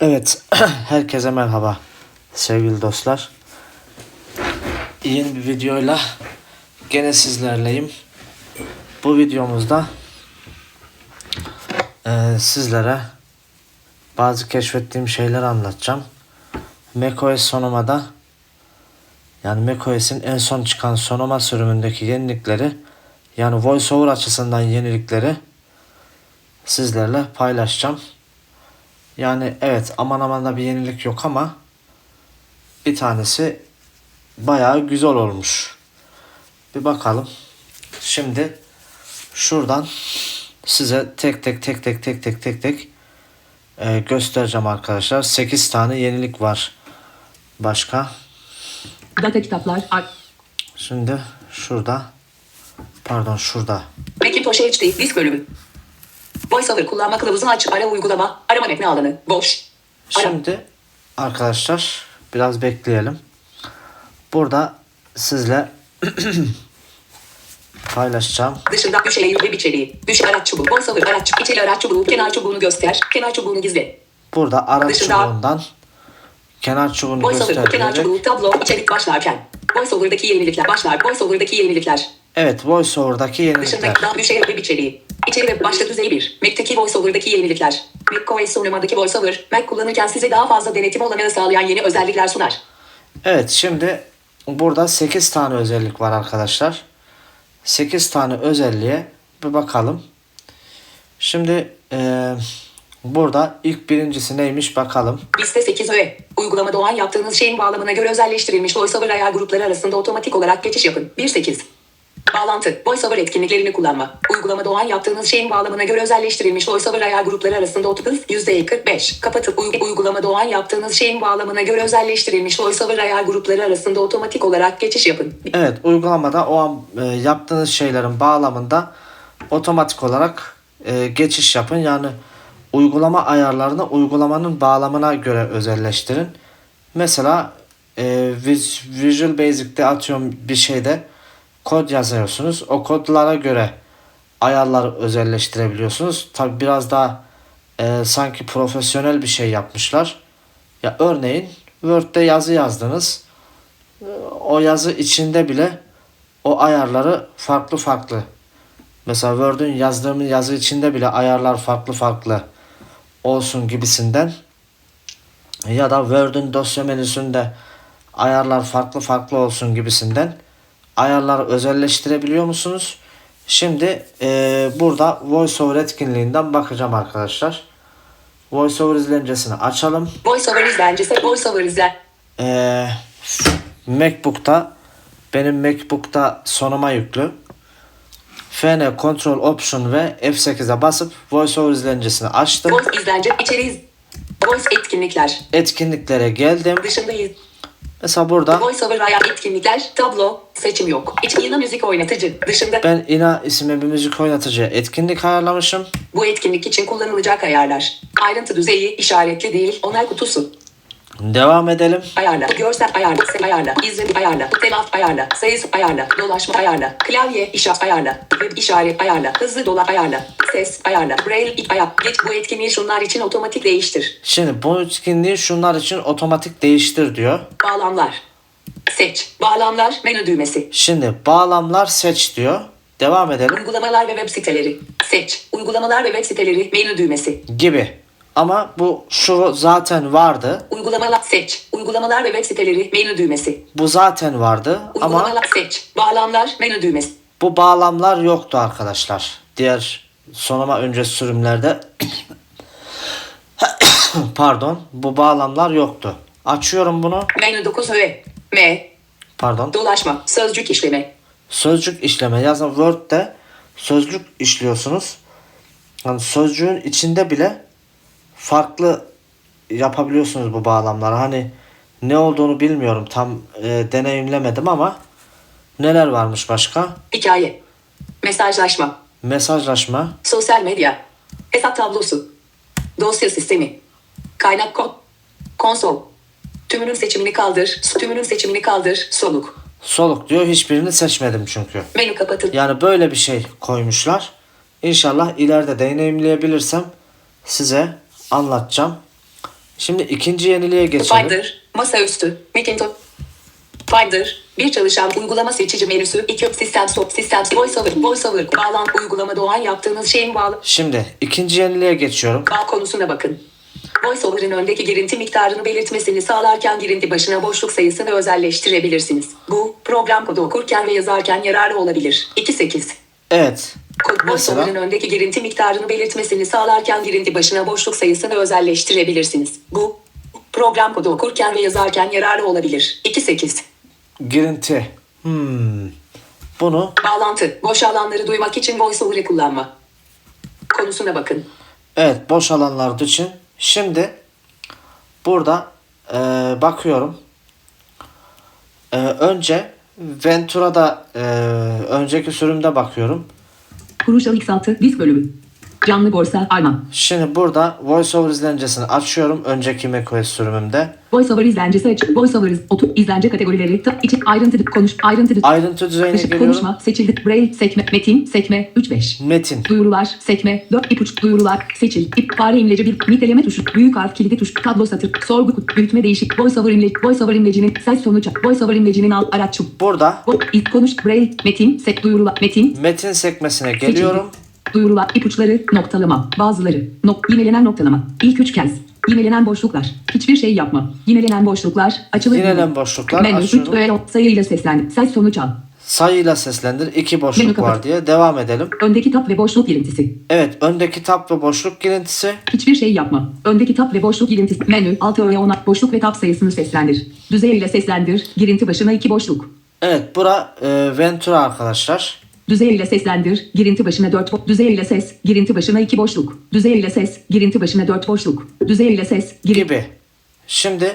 Evet, herkese merhaba sevgili dostlar. Yeni bir videoyla gene sizlerleyim. Bu videomuzda eee, sizlere bazı keşfettiğim şeyler anlatacağım. macOS Sonoma'da yani macOS'in en son çıkan Sonoma sürümündeki yenilikleri yani VoiceOver açısından yenilikleri sizlerle paylaşacağım. Yani evet aman aman da bir yenilik yok ama bir tanesi bayağı güzel olmuş. Bir bakalım. Şimdi şuradan size tek tek tek tek tek tek tek tek e, göstereceğim arkadaşlar. 8 tane yenilik var. Başka. Data kitaplar. Ar- Şimdi şurada. Pardon şurada. Macintosh HD disk bölümü. VoiceOver kullanma kılavuzunu aç. Ara uygulama. Arama metni alanı. Boş. Ara. Şimdi arkadaşlar biraz bekleyelim. Burada sizle paylaşacağım. Dışında düşe eğil web içeriği. Düşe araç çubuğu. VoiceOver araç çubuğu. İçeri araç çubuğu. Kenar çubuğunu göster. Kenar çubuğunu gizle. Burada araç Dışında- çubuğundan kenar çubuğunu VoiceOver kenar çubuğu. Tablo. içerik başlarken. VoiceOver'daki yenilikler. Başlar. VoiceOver'daki yenilikler. Evet VoiceOver'daki yenilikler. Dışındaki daha düşe web içeriği. İçeri ve başta düzey 1. Mac'teki VoiceOver'daki yenilikler. macOS sunumadaki VoiceOver, Mac kullanırken size daha fazla denetim olanağı sağlayan yeni özellikler sunar. Evet şimdi burada 8 tane özellik var arkadaşlar. 8 tane özelliğe bir bakalım. Şimdi eee, burada ilk birincisi neymiş bakalım. Liste 8 öğe. Uygulamada o an yaptığınız şeyin bağlamına göre özelleştirilmiş VoiceOver ayar grupları arasında otomatik olarak geçiş yapın. 1.8 Bağlantı. VoiceOver etkinliklerini kullanma. Uygulamada o yaptığınız şeyin bağlamına göre özelleştirilmiş VoiceOver ayar grupları arasında otomatik %45. Kapatıp uy- uygulamada o yaptığınız şeyin bağlamına göre özelleştirilmiş VoiceOver ayar grupları arasında otomatik olarak geçiş yapın. Evet uygulamada o an e, yaptığınız şeylerin bağlamında otomatik olarak e, geçiş yapın. Yani uygulama ayarlarını uygulamanın bağlamına göre özelleştirin. Mesela e, Vis- Visual Basic'te atıyorum bir şeyde kod yazıyorsunuz. O kodlara göre ayarları özelleştirebiliyorsunuz. Tabi biraz daha e, sanki profesyonel bir şey yapmışlar. Ya örneğin Word'de yazı yazdınız o yazı içinde bile o ayarları farklı farklı. Mesela Word'ün yazdığım yazı içinde bile ayarlar farklı farklı olsun gibisinden. Ya da Word'ün dosya menüsünde ayarlar farklı farklı olsun gibisinden ayarları özelleştirebiliyor musunuz? Şimdi eee, burada VoiceOver etkinliğinden bakacağım arkadaşlar. VoiceOver izlencesini açalım. VoiceOver izlencesi VoiceOver izle. Ee, MacBook'ta benim MacBook'ta sonuma yüklü. FN Control Option ve F8'e basıp VoiceOver izlencesini açtım. Voice izlence içeriği Voice etkinlikler. Etkinliklere geldim. Dışındayız. Mesela burada VoiceOver ayar etkinlikler, tablo, seçim yok. İç yine müzik oynatıcı. Dışında ben Ina isimli bir müzik oynatıcı etkinlik ayarlamışım. bu etkinlik için kullanılacak ayarlar. Ayrıntı düzeyi işaretli değil. Onay kutusu. Devam edelim. Ayarla. Görsel ayarla. Ses ayarla. İzledi ayarla. Telaf ayarla. Sayısı ayarla. Dolaşma ayarla. Klavye işaret ayarla. Web işaret ayarla. Hızlı dola ayarla. Ses ayarla. Braille ayarla. Geç bu etkinliği şunlar için otomatik değiştir. Şimdi bu etkinliği şunlar için otomatik değiştir diyor. Bağlamlar. Seç. Bağlamlar menü düğmesi. Şimdi bağlamlar seç diyor. Devam edelim. Uygulamalar ve web siteleri. Seç. Uygulamalar ve web siteleri menü düğmesi. Gibi. Ama bu şu zaten vardı. Uygulamalar seç. Uygulamalar ve web siteleri menü düğmesi. Bu zaten vardı ama Uygulamalar seç. Bağlamlar menü düğmesi. bu bağlamlar yoktu arkadaşlar. Diğer sonama önce sürümlerde pardon bu bağlamlar yoktu. Açıyorum bunu. Menü 9 öğe. M. Pardon. Dolaşma. Sözcük işleme. Sözcük işleme. Yazın Word'de sözcük işliyorsunuz. Yani sözcüğün içinde bile farklı yapabiliyorsunuz bu bağlamları. Hani ne olduğunu bilmiyorum. Tam e, deneyimlemedim ama neler varmış başka? Hikaye. Mesajlaşma. Mesajlaşma, Sosyal medya. Hesap tablosu. Dosya sistemi. Kaynak kod. Konsol. Tümünün seçimini kaldır. Tümünün seçimini kaldır. Soluk. soluk diyor. Hiçbirini seçmedim çünkü. Menü kapatın. Yani böyle bir şey koymuşlar. İnşallah ileride deneyimleyebilirsem size anlatacağım. Şimdi ikinci yeniliğe geçelim. Finder, masaüstü, Macintosh. Finder, bir çalışan uygulama seçici menüsü, iki sistem stop, sistem voiceover, voiceover, bağlantı uygulama doğan yaptığınız şeyin bağlı, Şimdi ikinci yeniliğe geçiyorum. bağ konusuna bakın. VoiceOver'ın öndeki girinti miktarını belirtmesini sağlarken girinti başına boşluk sayısını özelleştirebilirsiniz. Bu, program kodu okurken ve yazarken yararlı olabilir. 2.8 Evet. Kod Mesela? VoiceOver'ın öndeki girinti miktarını belirtmesini sağlarken girinti başına boşluk sayısını özelleştirebilirsiniz. Bu, program kodu okurken ve yazarken yararlı olabilir. 2.8 Girinti. Hmm. Bunu Bağlantı, boş alanları duymak için VoiceOver'ı kullanma. Konusuna bakın. evet boş alanlar için. Şimdi burada e, bakıyorum. E, önce Ventura'da e, önceki sürümde bakıyorum. Kuruşal X6 disk bölümü. Canlı borsa Arman. Şimdi burada VoiceOver izlencesini açıyorum. Önceki macOS sürümümde. VoiceOver izlencesi açık. VoiceOver iz- otu izlence kategorileri tık içi ayrıntı konuş ayrıntı Ayrıntı düzeyine Işık, geliyorum. konuşma seçildi braille sekme metin sekme 3-5 Metin. Duyurular sekme 4 ipuç duyurular seçil ip fare imleci bir niteleme tuşu büyük harf kilidi tuş tablo satır sorgu kut büyütme değişik voiceover imleci voiceover imlecinin ses sonuç voiceover imlecinin alt araç Burada Vo- iz- konuş braille metin sek duyurular metin metin sekmesine geliyorum. Duyurular, ipuçları, noktalama, bazıları, nok, yinelenen noktalama, ilk üç kez, yinelenen boşluklar, hiçbir şey yapma, yinelenen boşluklar, açılır. Yinelenen boşluklar, Menü, açıyorum. sayıyla seslen, ses sonuç al. Sayıyla seslendir. iki boşluk var diye devam edelim. Öndeki tab ve boşluk girintisi. Evet öndeki tab ve boşluk girintisi. Hiçbir şey yapma. Öndeki tab ve boşluk girintisi. Menü, altı öğe ona, boşluk ve tab sayısını seslendir. Düzey ile seslendir, girinti başına iki boşluk. Evet bura e, Ventura arkadaşlar. Düzey ile seslendir, girinti başına 4 bo- Düzey ile ses, girinti başına 2 boşluk. Düzey ile ses, girinti başına 4 boşluk. Düzey ile ses, girinti Gibi. Şimdi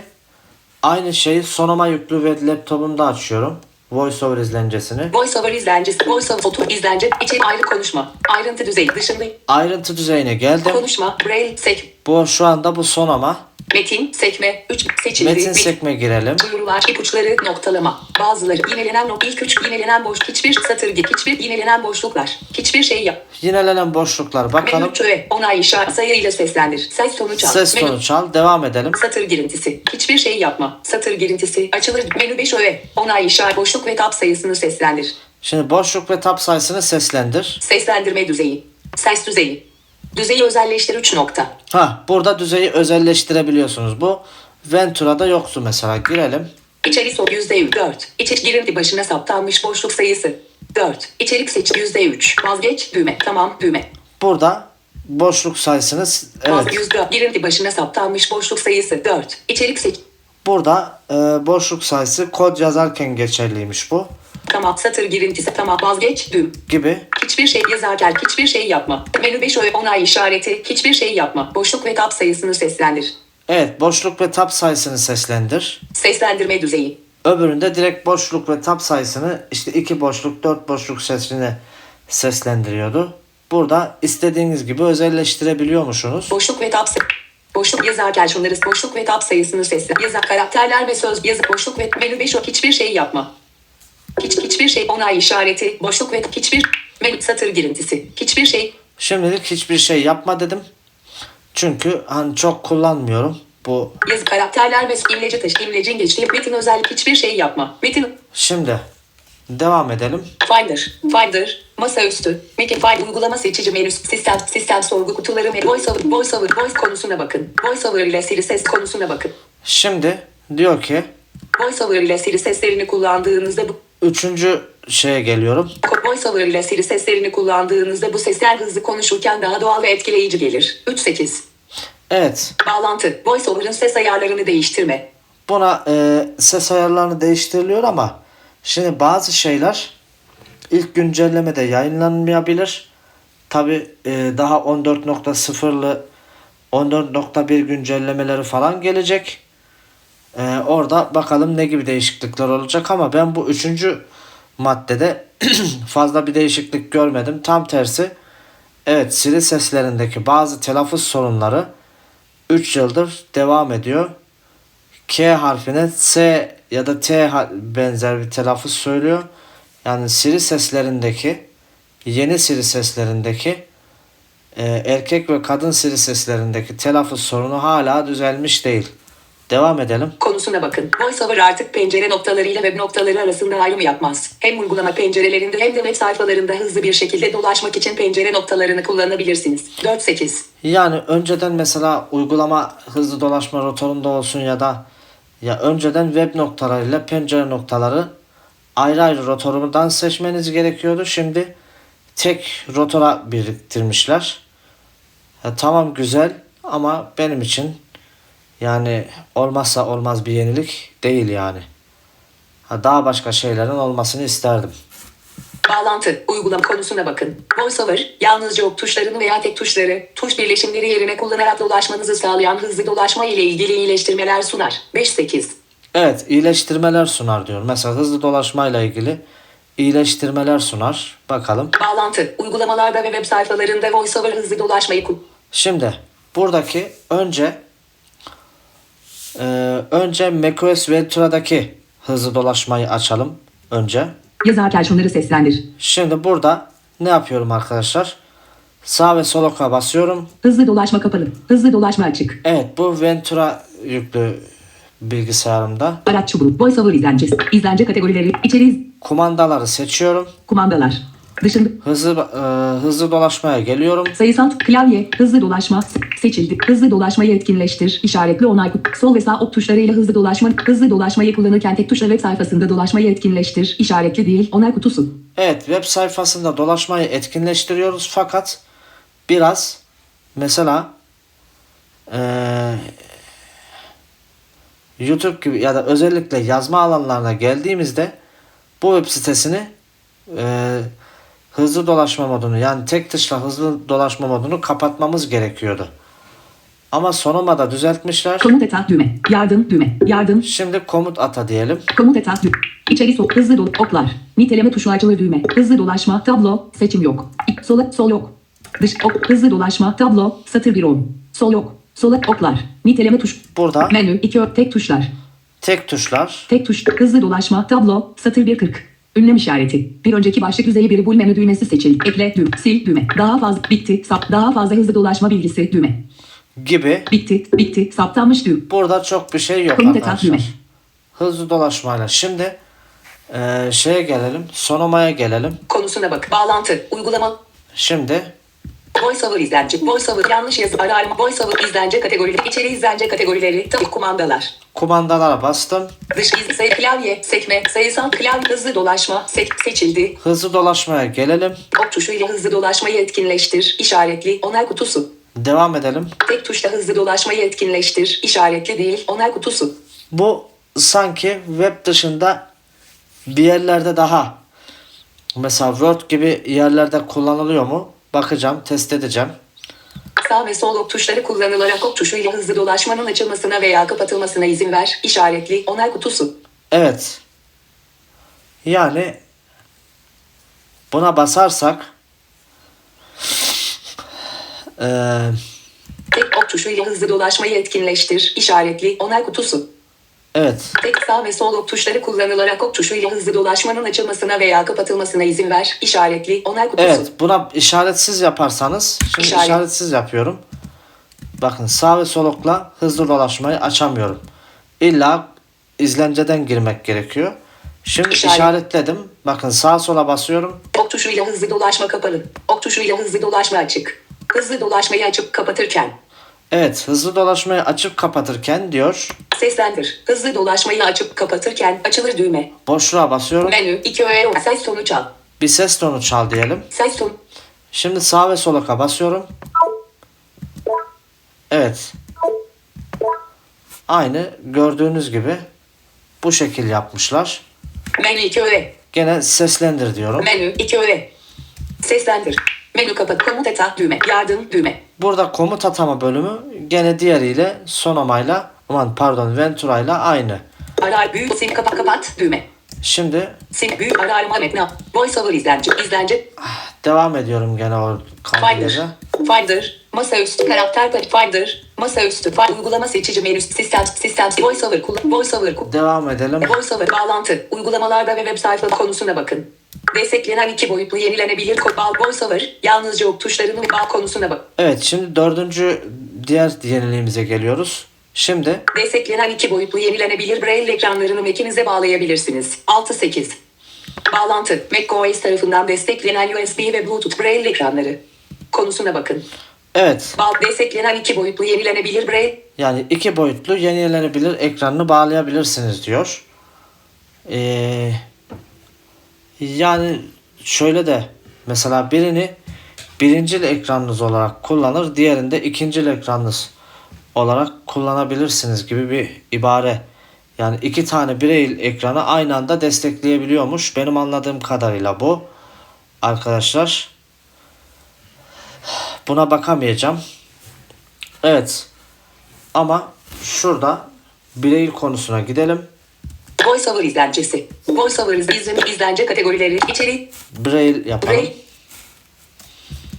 aynı şeyi Sonoma yüklü ve laptopumda açıyorum. VoiceOver izlencesini. VoiceOver izlencesi, VoiceOver foto izlence, içeri ayrı konuşma, ayrıntı düzeyi dışında Ayrıntı düzeyine geldim. konuşma, braille, sek, Bu şu anda bu Sonoma. Metin, sekme, 3 seçildi, Metin sekme girelim. duyurular, ipuçları, noktalama, bazıları, yinelenen nok, ilk üç, yinelenen boş, hiçbir satır git, hiçbir yinelenen boşluklar, hiçbir şey yap, Yinelenen boşluklar bakalım. menü çöğe, onay işaret, sayıyla seslendir, ses sonuç al, Ses menü, sonuç al. Devam edelim. Satır girintisi. Hiçbir şey yapma. Satır girintisi. Açılır. Menü 5 öğe. Onay işaret. Boşluk ve tab sayısını seslendir. Şimdi boşluk ve tab sayısını seslendir. Seslendirme düzeyi. Ses düzeyi. Düzeyi özelleştir 3 nokta. Ha burada düzeyi özelleştirebiliyorsunuz. Bu Ventura'da yoktu mesela. Girelim. İçerik son %4. 4. İçerik girinti başına saptanmış boşluk sayısı. 4. İçerik seç %3. Vazgeç düğme. Tamam düğme. Burada boşluk sayısını s- Vaz evet. %4. Girinti başına saptanmış boşluk sayısı. 4. İçerik seç. Burada e, boşluk sayısı kod yazarken geçerliymiş bu. Tamam. Satır girintisi. Tamam. Vazgeç düğüm. Gibi. Hiçbir şey yazarken hiçbir şey yapma. Menü 5 öğe onay işareti. Hiçbir şey yapma. Boşluk ve tab sayısını seslendir. Evet boşluk ve tab sayısını seslendir. Seslendirme düzeyi. Öbüründe direkt boşluk ve tab sayısını işte iki boşluk, dört boşluk sesini seslendiriyordu. Burada istediğiniz gibi özelleştirebiliyormuşsunuz. Boşluk ve tab Boşluk yazarken şunları boşluk ve tab sayısını seslen. Yazar karakterler ve söz yazı boşluk ve menü 5 hiçbir şey yapma. Hiç hiçbir şey onay işareti. Boşluk ve hiçbir menü satır girintisi. Hiçbir şey Şimdilik hiçbir şey yapma dedim. Çünkü hani çok kullanmıyorum. Bu yazı karakterler ve imleci taşı imlecin geçtiği metin özellik hiçbir şey yapma. Metin şimdi devam edelim. Finder, Finder, masaüstü, Makify uygulama seçici menüsü, sistem, sistem sorgu kutuları ve VoiceOver, VoiceOver, Voice konusuna bakın. VoiceOver ile Siri ses konusuna bakın. Şimdi diyor ki VoiceOver ile Siri seslerini kullandığınızda bu üçüncü şeye geliyorum. VoiceOver ile Siri seslerini kullandığınızda bu sesler hızlı konuşurken daha doğal ve etkileyici gelir. 3.8 Evet Bağlantı, VoiceOver'ın ses ayarlarını değiştirme. buna e, ses ayarlarını değiştiriliyor ama şimdi bazı şeyler ilk güncellemede yayınlanmayabilir. Tabi daha 14.0'lı 14.1 güncellemeleri falan gelecek. E, orada bakalım ne gibi değişiklikler olacak ama ben bu üçüncü maddede fazla bir değişiklik görmedim. Tam tersi evet Siri seslerindeki bazı telaffuz sorunları 3 yıldır devam ediyor. K harfine S ya da T benzer bir telaffuz söylüyor. Yani Siri seslerindeki yeni Siri seslerindeki e, erkek ve kadın sili seslerindeki telaffuz sorunu hala düzelmiş değil. Devam edelim. Konusuna bakın. VoiceOver artık pencere noktalarıyla web noktaları arasında ayrım yapmaz. Hem uygulama pencerelerinde hem de web sayfalarında hızlı bir şekilde dolaşmak için pencere noktalarını kullanabilirsiniz. 4.8 Yani önceden mesela uygulama hızlı dolaşma rotorunda olsun ya da ya önceden web noktalarıyla pencere noktaları ayrı ayrı rotorundan seçmeniz gerekiyordu. Şimdi tek rotora biriktirmişler. Ya tamam güzel ama benim için yani olmazsa olmaz bir yenilik değil yani. Ha, daha başka şeylerin olmasını isterdim. Bağlantı, uygulama konusuna bakın. VoiceOver, yalnızca ok tuşlarını veya tek tuşları, tuş birleşimleri yerine kullanarak dolaşmanızı sağlayan hızlı dolaşma ile ilgili iyileştirmeler sunar. 5.8 Evet, iyileştirmeler sunar diyor. Mesela hızlı dolaşmayla ilgili iyileştirmeler sunar. Bakalım. Bağlantı, uygulamalarda ve web sayfalarında VoiceOver hızlı dolaşmayı kullan. Şimdi buradaki önce e, önce macOS Ventura'daki hızlı dolaşmayı açalım önce. Yazarken şunları seslendir. Şimdi burada ne yapıyorum arkadaşlar? Sağ ve sol oka basıyorum. Hızlı dolaşma kapalı. Hızlı dolaşma açık. Evet bu Ventura yüklü bilgisayarımda. Araç çubuğu. VoiceOver izlencesi. İzlence kategorileri. İçeri iz- Kumandaları seçiyorum. kumandalar. Dışında Hızlı e, hızlı dolaşmaya geliyorum. sayısal klavye. Hızlı dolaşma. Seçildi. Hızlı dolaşmayı etkinleştir. İşaretli onay. Sol ve sağ ok tuşlarıyla hızlı dolaşma. Hızlı dolaşmayı kullanırken tek tuşla web sayfasında dolaşmayı etkinleştir. İşaretli değil. Onay kutusu. Evet web sayfasında dolaşmayı etkinleştiriyoruz fakat biraz mesela eee, YouTube gibi ya da özellikle yazma alanlarına geldiğimizde bu web sitesini eee, hızlı dolaşma modunu yani tek tuşla hızlı dolaşma modunu kapatmamız gerekiyordu. Ama sonunda düzeltmişler. Komut eta düğme. Yardım düğme. Yardım. Şimdi komut ata diyelim. Komut eta düğme. İçeri sok. Hızlı dol. Oklar. Niteleme tuşu açılır düğme. Hızlı dolaşma. Tablo. Seçim yok. Sola. Sol yok. Dış ok. Hızlı dolaşma. Tablo. Satır 1 10. Sol yok. Sola oklar. Niteleme tuş. Burada Menü. 2 ök. Tek tuşlar. tek tuşlar Tek tuş. Hızlı dolaşma. Tablo. Satır 140. Ünlem işareti. Bir önceki başlık düzeyi bir bul menü düğmesi seçil. Ekle düğme. Sil düğme. Daha fazla. Bitti. Sap. Daha fazla hızlı dolaşma bilgisi düğme. gibi Bitti. Bitti. Saptanmış düğme. Burada çok bir şey yok eta arkadaşlar. düğme. Hızlı dolaşmayla. Şimdi eee, şeye gelelim. Sonomaya gelelim. Konusuna bak. Bağlantı, uygulama, Şimdi VoiceOver izlence, VoiceOver yanlış yazı, ara arama, VoiceOver izlence kategorileri, içeri izlence kategorileri, tabii kumandalar. kumandalara bastım. Dış iz, sayı, klavye, sekme, sayısal klavye, hızlı dolaşma, sek, seçildi. Hızlı dolaşmaya gelelim. Ok tuşuyla hızlı dolaşmayı etkinleştir, işaretli, onay kutusu. Devam edelim. Tek tuşla hızlı dolaşmayı etkinleştir, işaretli değil, onay kutusu. Bu sanki web dışında bir yerlerde daha mesela Word gibi yerlerde kullanılıyor mu? Bakacağım, test edeceğim. Sağ ve sol ok tuşları kullanılarak ok tuşuyla hızlı dolaşmanın açılmasına veya kapatılmasına izin ver, işaretli, onay kutusu. Evet. Yani buna basarsak eee Tek ok tuşuyla hızlı dolaşmayı etkinleştir, işaretli, onay kutusu. Evet Tek sağ ve sol ok tuşları kullanılarak ok tuşuyla hızlı dolaşmanın açılmasına veya kapatılmasına izin ver, işaretli, onay kutusu. Evet buna işaretsiz yaparsanız şimdi İşaret. işaretsiz yapıyorum. Bakın sağ ve sol okla hızlı dolaşmayı açamıyorum. İlla izlenceden girmek gerekiyor. Şimdi İşaret. işaretledim. Bakın sağa sola basıyorum. Ok tuşuyla hızlı dolaşma kapalı. Ok tuşuyla hızlı dolaşma açık. Hızlı dolaşmayı açıp kapatırken. Evet hızlı dolaşmayı açıp kapatırken diyor. Seslendir. Hızlı dolaşmayı açıp kapatırken açılır düğme. Boşluğa basıyorum. Menü 2 öğe ses tonu çal. Bir ses tonu çal diyelim. Ses tonu. Şimdi sağ ve sol oka basıyorum. Evet. Aynı gördüğünüz gibi bu şekil yapmışlar. Menü 2 öğe. Gene seslendir diyorum. Menü 2 öğe. Seslendir. Menü kapat. Komut eta düğme. Yardım düğme. Burada komut atama bölümü gene diğeriyle Sonoma'yla aman pardon Ventura'yla aynı. Ara büyük sil kapat kapat düğme. Şimdi Sil büyük ara arama metni. Voiceover izlence. İzlence. devam ediyorum gene o kaldığım Finder. Finder, masaüstü karakter pay- Finder, masaüstü Finder, uygulama seçici menüsü sistem sistem voiceover kullan voiceover Devam edelim. voiceover bağlantı uygulamalarda ve web sayfa konusuna bakın. Desteklenen iki boyutlu yenilenebilir kod bağ voiceover yalnızca ok tuşlarının bağ konusuna bak. Evet şimdi dördüncü diğer yeniliğimize geliyoruz. Şimdi Desteklenen iki boyutlu yenilenebilir braille ekranlarını Mac'inize bağlayabilirsiniz. 6-8 Bağlantı macOS tarafından desteklenen USB ve Bluetooth braille ekranları konusuna bakın. Evet Bağ desteklenen iki boyutlu yenilenebilir braille yani iki boyutlu yenilenebilir ekranını bağlayabilirsiniz diyor. Ee, yani şöyle de mesela birini birincil ekranınız olarak kullanır, diğerinde ikincil ekranınız olarak kullanabilirsiniz gibi bir ibare. Yani iki tane birey ekranı aynı anda destekleyebiliyormuş. Benim anladığım kadarıyla bu. Arkadaşlar. Buna bakamayacağım. Evet. Ama şurada birey konusuna gidelim. voiceover izlencesi. Voiceover izleme izlence kategorileri içerik Braille yapalım. Braille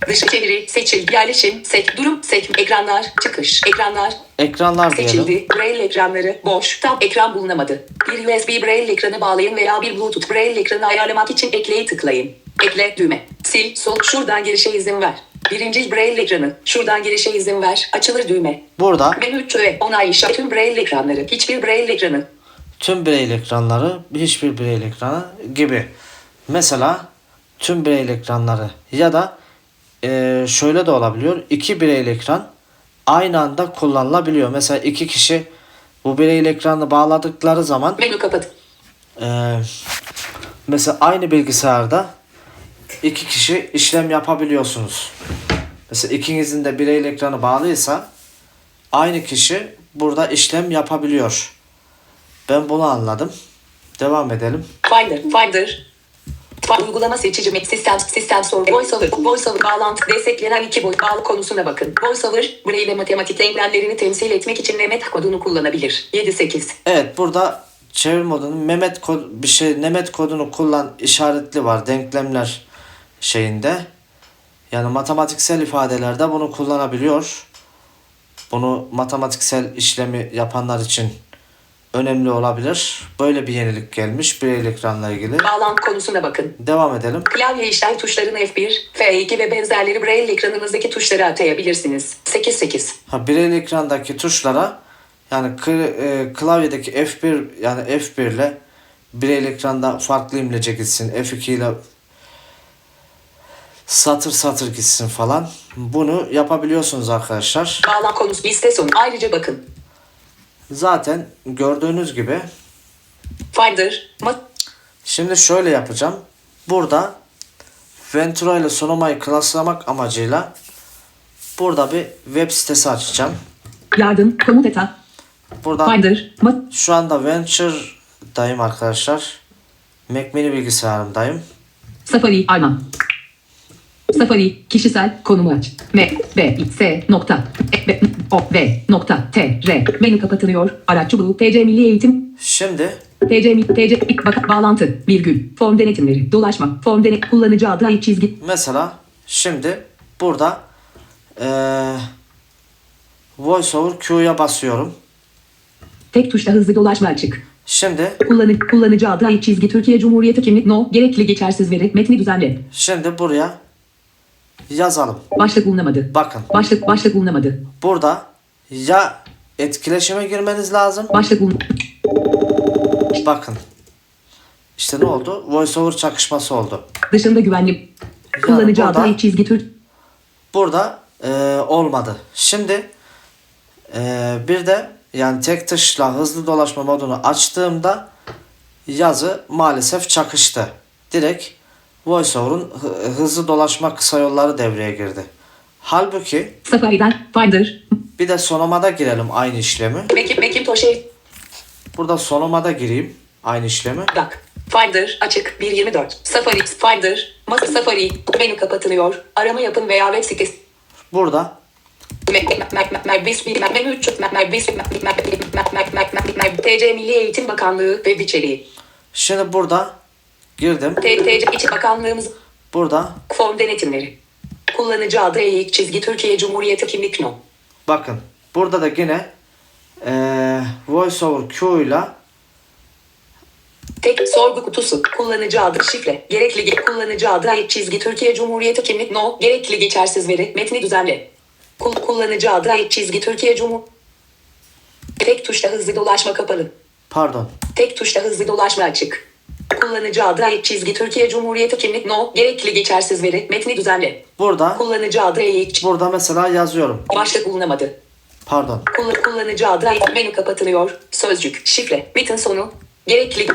Dışı çeviri, seçil, yerleşim, sek, durum, sek, ekranlar, çıkış, ekranlar, Ekranlar diyelim. seçildi, Braille ekranları, boş, tam ekran bulunamadı. Bir USB Braille ekranı bağlayın veya bir Bluetooth Braille ekranı ayarlamak için ekleyi tıklayın. Ekle, düğme, sil, sol, şuradan girişe izin ver. Birinci Braille ekranı, şuradan girişe izin ver, açılır düğme. Burada Menü öğe, onay işareti, tüm Braille ekranları, hiçbir Braille ekranı. tüm Braille ekranları hiçbir Braille ekranı gibi. Mesela tüm Braille ekranları ya da eee, şöyle de olabiliyor. İki Braille ekran aynı anda kullanılabiliyor. Mesela iki kişi bu Braille ekranı bağladıkları zaman Menü kapat. eee, mesela aynı bilgisayarda iki kişi işlem yapabiliyorsunuz. Mesela ikinizin de Braille ekranı bağlıysa aynı kişi burada işlem yapabiliyor. Ben bunu anladım. Devam edelim. Finder, Finder. Uygulama seçici sistem sistem soru voiceover voiceover bağlantı desteklenen iki boyut bağlı konusuna bakın. Voiceover Braille matematik denklemlerini temsil etmek için Mehmet kodunu kullanabilir. 7-8 Evet burada çevir modunun Mehmet kod bir şey Nemet kodunu kullan işaretli var denklemler şeyinde. Yani matematiksel ifadelerde bunu kullanabiliyor. Bunu matematiksel işlemi yapanlar için önemli olabilir. Böyle bir yenilik gelmiş Braille ekranla ilgili. bağlantı konusuna bakın. Devam edelim. Klavye işlem tuşlarını F1, F2 ve benzerleri Braille ekranınızdaki tuşlara atayabilirsiniz. 8-8 Ha Braille ekrandaki tuşlara yani e, klavyedeki F1 yani F1 ile Braille ekranda farklı imlece gitsin. F2 ile satır satır gitsin falan. Bunu yapabiliyorsunuz arkadaşlar. Bağlantı konusu liste sonu. Ayrıca bakın. Zaten gördüğünüz gibi Finder, şimdi şöyle yapacağım. Burada Ventura ile Sonoma'yı klaslamak amacıyla burada bir web sitesi açacağım. Yardım. Komut eta. Buradan Finder. Şu anda Venture'dayım arkadaşlar. Mac mini bilgisayarımdayım. Safari. Arman. Safari. Kişisel konumu aç. M. B. I. S. Nokta. E. B. O. V. Nokta. T. R. Menü kapatılıyor. Araççı bu. TC Milli Eğitim. Şimdi TC Mi- TC bak bağlantı. Virgül. Form denetimleri. Dolaşma. Form denet kullanıcı adı ait çizgi. mesela şimdi burada eee VoiceOver Q'ya basıyorum. Tek tuşla hızlı dolaşma açık. Şimdi Kullanı, kullanıcı adı ait çizgi Türkiye Cumhuriyeti kimlik no gerekli geçersiz veri metni düzenle. şimdi buraya yazalım. Başlık bulunamadı. Bakın Başlık başlık bulunamadı. burada ya etkileşime girmeniz lazım. Başlık bulun. Bakın. İşte ne oldu? VoiceOver çakışması oldu. Dışında güvenli. Kullanıcı adı burada- ait çizgi Türk. Burada e, olmadı. Şimdi e, bir de yani tek tuşla hızlı dolaşma modunu açtığımda yazı maalesef çakıştı. Direkt VoiceOver'un hı- hızlı dolaşma kısa yolları devreye girdi. Halbuki Safari'den Finder. bir de sonamada girelim aynı işlemi. Mac- Macintosh Burada sonamada gireyim aynı işlemi. Dak. Finder açık 1.24. Safari Finder masa Safari menü kapatılıyor. Arama yapın veya web sitesi Burada TC Milli Eğitim Bakanlığı web içeriği. şimdi burada girdim. TC İçi Bakanlığımız Burada form denetimleri. kullanıcı adı eğik çizgi Türkiye Cumhuriyeti kimlik no. Bakın burada da yine eee VoiceOver Q ile Tek sorgu kutusu. Kullanıcı adı şifre. Gerekli ge- kullanıcı adı ait çizgi Türkiye Cumhuriyeti kimlik no. Gerekli geçersiz veri. Metni düzenle. Kul kullanıcı adı ait çizgi Türkiye Cumhur. Tek tuşla hızlı dolaşma kapalı. pardon Tek tuşla hızlı dolaşma açık. Kullanıcı adı ait çizgi Türkiye Cumhuriyeti kimlik no. Gerekli geçersiz veri. Metni düzenle. burada Kullanıcı adı eğik. burada mesela yazıyorum. Başlık bulunamadı. Pardon. Kullan- kullanıcı adı ait menü kapatılıyor. Sözcük. Şifre. Metin sonu. Gerekli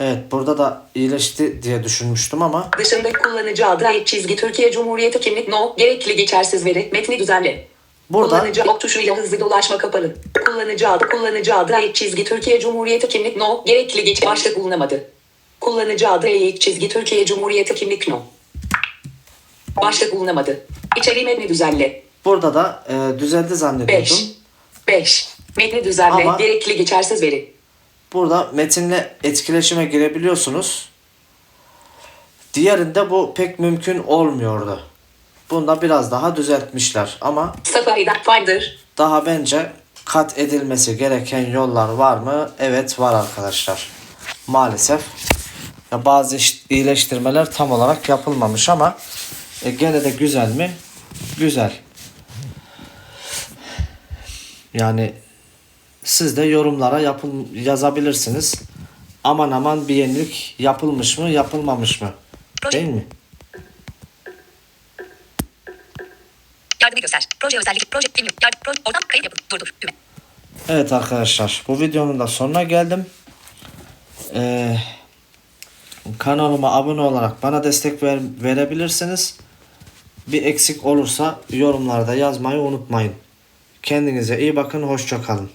Evet burada da iyileşti diye düşünmüştüm ama Dışında kullanıcı adı ait çizgi Türkiye Cumhuriyeti kimlik no. Gerekli geçersiz veri. Metni düzenle. Burada Kullanıcı ok tuşuyla hızlı dolaşma kapalı. Kullanıcı adı kullanıcı adı ait çizgi Türkiye Cumhuriyeti kimlik no. Gerekli geç başlık bulunamadı. Kullanıcı adı eğik çizgi Türkiye Cumhuriyeti kimlik no. Başlık bulunamadı. İçeriği metni düzenle. burada da eee, düzeldi zannediyordum. 5. 5. Metni düzenle. Ama- Gerekli geçersiz veri. Burada metinle etkileşime girebiliyorsunuz. Diğerinde bu pek mümkün olmuyordu. Bunda biraz daha düzeltmişler ama Safari'den daha bence kat edilmesi gereken yollar var mı? Evet var arkadaşlar. Maalesef. Ya bazı iyileştirmeler tam olarak yapılmamış ama e, gene de güzel mi? Güzel. Yani siz de yorumlara yapıl yazabilirsiniz. Aman aman bir yenilik yapılmış mı, yapılmamış mı? Değil mi? Yardımı göster. Proje özellik. Proje film. Yardım. Proje. Oradan kayıt yapın. Durdur. Düğme. Evet arkadaşlar bu videonun da sonuna geldim. Ee, kanalıma abone olarak bana destek ver, verebilirsiniz. Bir eksik olursa yorumlarda yazmayı unutmayın. Kendinize iyi bakın. Hoşça kalın.